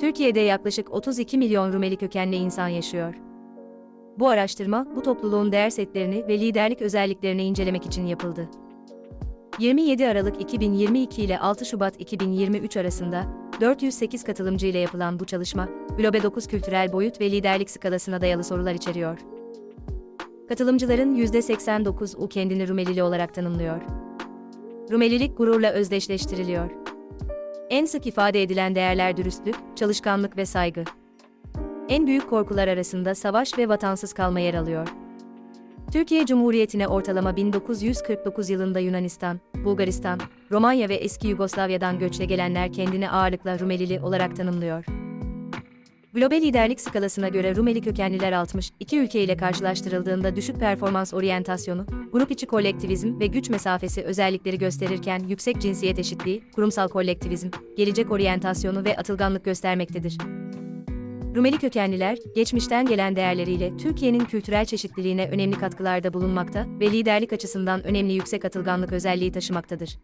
Türkiye'de yaklaşık 32 milyon Rumeli kökenli insan yaşıyor. Bu araştırma, bu topluluğun değer setlerini ve liderlik özelliklerini incelemek için yapıldı. 27 Aralık 2022 ile 6 Şubat 2023 arasında 408 katılımcı ile yapılan bu çalışma, Globe 9 kültürel boyut ve liderlik skalasına dayalı sorular içeriyor. Katılımcıların %89'u kendini Rumelili olarak tanımlıyor. Rumelilik gururla özdeşleştiriliyor. En sık ifade edilen değerler dürüstlük, çalışkanlık ve saygı. En büyük korkular arasında savaş ve vatansız kalma yer alıyor. Türkiye Cumhuriyeti'ne ortalama 1949 yılında Yunanistan, Bulgaristan, Romanya ve eski Yugoslavya'dan göçle gelenler kendini ağırlıkla Rumelili olarak tanımlıyor. Global liderlik skalasına göre Rumeli kökenliler 62 ülke ile karşılaştırıldığında düşük performans oryantasyonu, grup içi kolektivizm ve güç mesafesi özellikleri gösterirken yüksek cinsiyet eşitliği, kurumsal kolektivizm, gelecek oryantasyonu ve atılganlık göstermektedir. Rumeli kökenliler, geçmişten gelen değerleriyle Türkiye'nin kültürel çeşitliliğine önemli katkılarda bulunmakta ve liderlik açısından önemli yüksek atılganlık özelliği taşımaktadır.